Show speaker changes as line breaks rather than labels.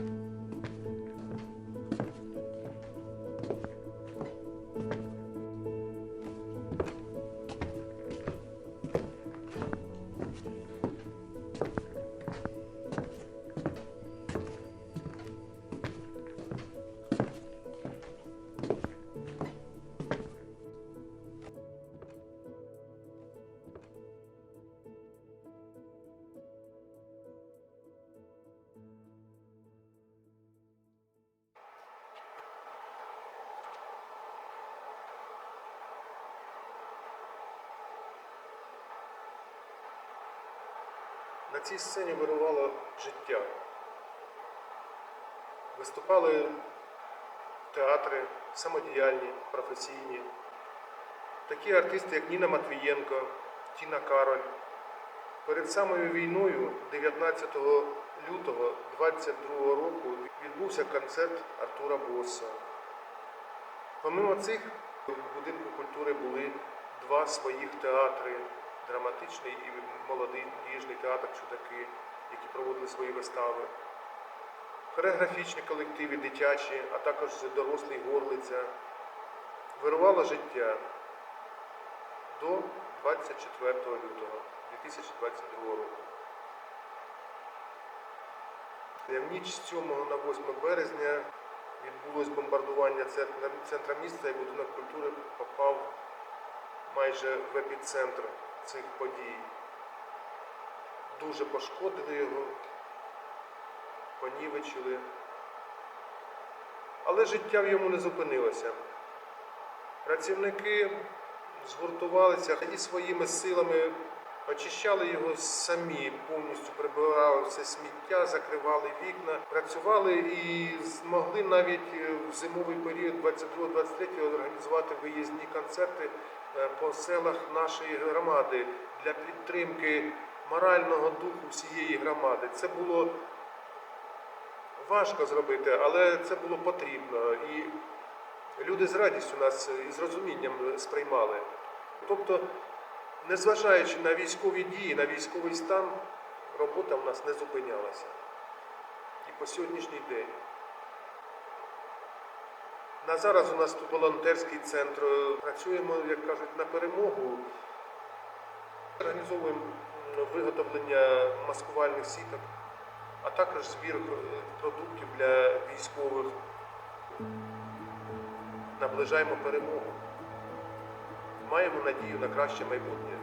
Bye. На цій сцені вирувало життя. Виступали театри, самодіяльні, професійні. Такі артисти, як Ніна Матвієнко, Тіна Кароль. Перед самою війною, 19 лютого 22 року, відбувся концерт Артура Боса. Помимо цих, в будинку культури були два своїх театри драматичний і молодий діжний театр Чудаки, які проводили свої вистави. Хореографічні колективи, дитячі, а також дорослий горлиця. Вирувало життя до 24 лютого 2022 року. В ніч з 7 на 8 березня відбулось бомбардування центра міста і будинок культури попав майже в епіцентр цих подій. Дуже пошкодили його, понівечили. Але життя в йому не зупинилося. Працівники згуртувалися і своїми силами очищали його самі, повністю прибирали все сміття, закривали вікна, працювали і змогли навіть в зимовий період 22-23 організувати виїзні концерти по селах нашої громади для підтримки морального духу всієї громади. Це було важко зробити, але це було потрібно. І люди з радістю нас і з розумінням сприймали. Тобто, незважаючи на військові дії, на військовий стан, робота в нас не зупинялася. І по сьогоднішній день. На зараз у нас тут волонтерський центр. Працюємо, як кажуть, на перемогу. Організовуємо виготовлення маскувальних сіток, а також збір продуктів для військових. Наближаємо перемогу. Маємо надію на краще майбутнє.